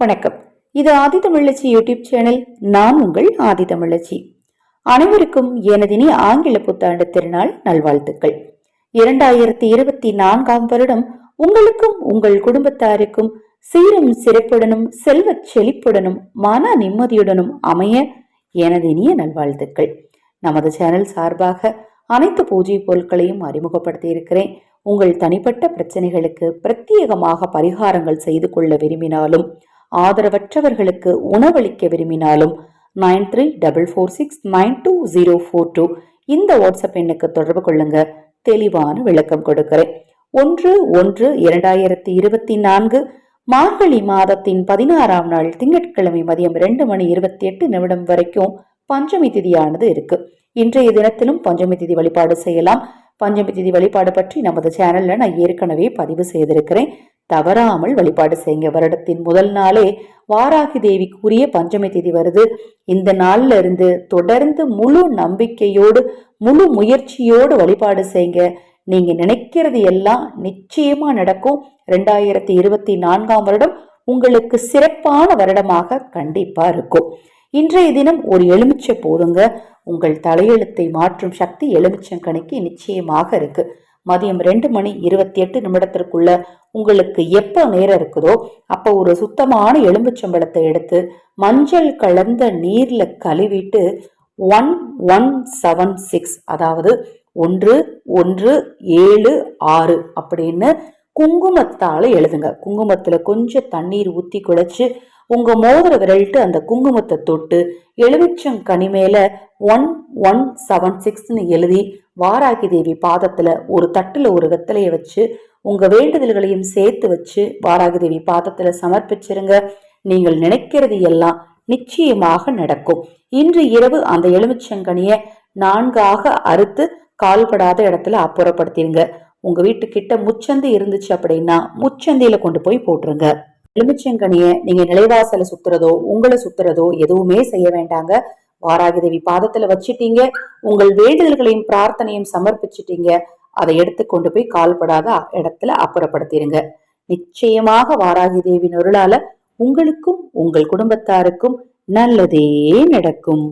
வணக்கம். இது ஆதிதமிழச்சி YouTube channel. நான் உங்கள் ஆதிதமிழச்சி அனைவருக்கும் எனதினி ஆங்கில புத்தாண்டு திருநாள் நல்வாழ்த்துக்கள். இரண்டாயிரத்தி இருபத்தி நான்காம் வருடம் உங்களுக்கும் உங்கள் குடும்பத்தாருக்கும் சீரும் சிறப்புடனும் செல்வச் செழிப்புடனும் மன நிம்மதியுடனும் அமைய எனதினிய நல்வாழ்த்துக்கள். நமது சேனல் சார்பாக அனைத்து பூஜை பொருட்களையும் அறிமுகப்படுத்தி இருக்கிறேன். உங்கள் தனிப்பட்ட பிரச்சனைகளுக்கு பிரத்யேகமாக பரிகாரங்கள் செய்து கொள்ள விரும்பினாலும் ஆதரவற்றவர்களுக்கு உணவளிக்க விரும்பினாலும் nine three double four six nine two zero four two இந்த வாட்ஸ்அப் எண்ணுக்கு தொடர்பு கொள்ளுங்க. தெளிவான விளக்கம் கொடுக்கிறேன். ஒன்று ஒன்று இரண்டாயிரத்தி இருபத்தி நான்கு மார்கழி மாதத்தின் பதினாறாம் நாள் திங்கட்கிழமை மதியம் ரெண்டு மணி இருபத்தி எட்டு நிமிடம் வரைக்கும் பஞ்சமி திதியானது இருக்கு. இன்றைய தினத்திலும் பஞ்சமி திதி வழிபாடு செய்யலாம். பஞ்சமி திதி வழிபாடு பற்றி நமது சேனல்ல நான் ஏற்கனவே பதிவு செய்திருக்கிறேன். தவறாமல் வழிபாடு செய்யுங்க. வருடத்தின் முதல் நாளே வாராகி தேவிக்குரிய பஞ்சமி திதி வருது. இந்த நாள்ல இருந்து தொடர்ந்து முழு நம்பிக்கையோடு முழு முயற்சியோடு வழிபாடு செய்யுங்க. நீங்க நினைக்கிறது எல்லாம் நிச்சயமா நடக்கும். ரெண்டாயிரத்தி இருபத்தி நான்காம் வருடம் உங்களுக்கு சிறப்பான வருடமாக கண்டிப்பா இருக்கும். இன்றைய தினம் ஒரு எலுமிச்சை போதுங்க உங்கள் தலையெழுத்தை மாற்றும் சக்தி எலுமிச்சங்கனிக்கு நிச்சயமாக இருக்கு. மதியம் ரெண்டு மணி இருபத்தி எட்டு நிமிடத்திற்குள்ள உங்களுக்கு எப்போ நேரம் இருக்குதோ அப்போ ஒரு சுத்தமான எலும்புச்சம்பளத்தை எடுத்து மஞ்சள் கலந்த நீரில் கழுவிட்டு ஒன் ஒன் செவன் சிக்ஸ் அதாவது ஒன்று ஒன்று ஏழு ஆறு அப்படின்னு குங்குமத்தால் எழுதுங்க. குங்குமத்தில் கொஞ்சம் தண்ணீர் ஊற்றி குழைச்சி உங்கள் மோதிர விரல்ட்டு அந்த குங்குமத்தை தொட்டு எலுமிச்சம் கனிமேல ஒன் ஒன் செவன் சிக்ஸ்னு எழுதி வாராகி தேவி பாதத்தில் ஒரு தட்டில் ஒரு வெத்தலையை வச்சு உங்கள் வேண்டுதல்களையும் சேர்த்து வச்சு வாராகி தேவி பாதத்துல சமர்ப்பிச்சிருங்க. நீங்கள் நினைக்கிறது எல்லாம் நிச்சயமாக நடக்கும். இன்று இரவு அந்த எலுமிச்சங்கனியை நான்காக அறுத்து கால்படாத இடத்துல அப்புறப்படுத்திடுங்க உங்க வீட்டுக்கிட்ட முச்சந்தி இருந்துச்சு அப்படின்னா முச்சந்தியில கொண்டு போய் போட்டுருங்க. எலுமிச்சங்கனிய நீங்க நிலைவாசல சுத்துறதோ உங்களை சுத்துறதோ எதுவுமே செய்ய வேண்டாங்க. வாராகி தேவி பாதத்துல உங்கள் வேண்டுதல்களையும் பிரார்த்தனையும் சமர்ப்பிச்சிட்டீங்க. அதை எடுத்து கொண்டு போய் கால்படாத இடத்துல அப்புறப்படுத்திடுங்க நிச்சயமாக வாராகி தேவி நொருளால உங்களுக்கும் உங்கள் குடும்பத்தாருக்கும் நல்லதே நடக்கும்.